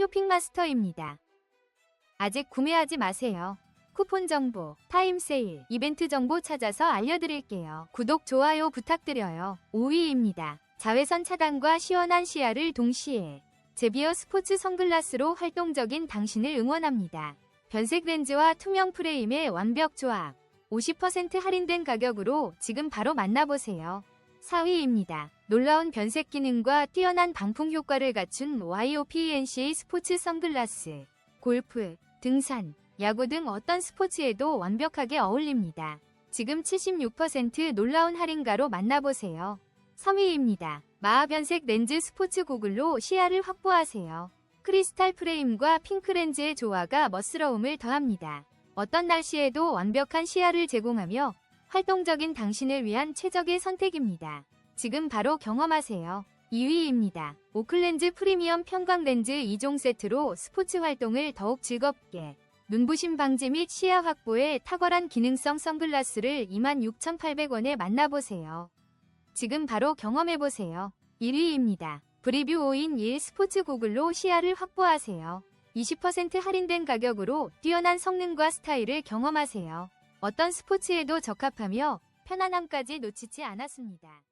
쇼핑마스터입니다. 아직 구매하지 마세요. 쿠폰 정보, 타임 세일, 이벤트 정보 찾아서 알려드릴게요. 구독, 좋아요 부탁드려요. 5위입니다. 자외선 차단과 시원한 시야를 동시에 제비어 스포츠 선글라스로 활동적인 당신을 응원합니다. 변색 렌즈와 투명 프레임의 완벽 조합. 50% 할인된 가격으로 지금 바로 만나보세요. 4위입니다. 놀라운 변색 기능과 뛰어난 방풍 효과를 갖춘 YOPNC의 스포츠 선글라스. 골프, 등산, 야구 등 어떤 스포츠에도 완벽하게 어울립니다. 지금 76% 놀라운 할인가로 만나보세요. 3위입니다. 마하변색 렌즈 스포츠 고글로 시야를 확보하세요. 크리스탈 프레임과 핑크 렌즈의 조화가 멋스러움을 더합니다. 어떤 날씨에도 완벽한 시야를 제공하며 활동적인 당신을 위한 최적의 선택입니다. 지금 바로 경험하세요. 2위입니다. 오클렌즈 프리미엄 편광 렌즈 2종 세트로 스포츠 활동을 더욱 즐겁게 눈부심 방지 및 시야 확보에 탁월한 기능성 선글라스를 26,800원에 만나보세요. 지금 바로 경험해보세요. 1위입니다. 브리뷰 5인 1 스포츠 고글로 시야를 확보하세요. 20% 할인된 가격으로 뛰어난 성능과 스타일을 경험하세요. 어떤 스포츠에도 적합하며 편안함까지 놓치지 않았습니다.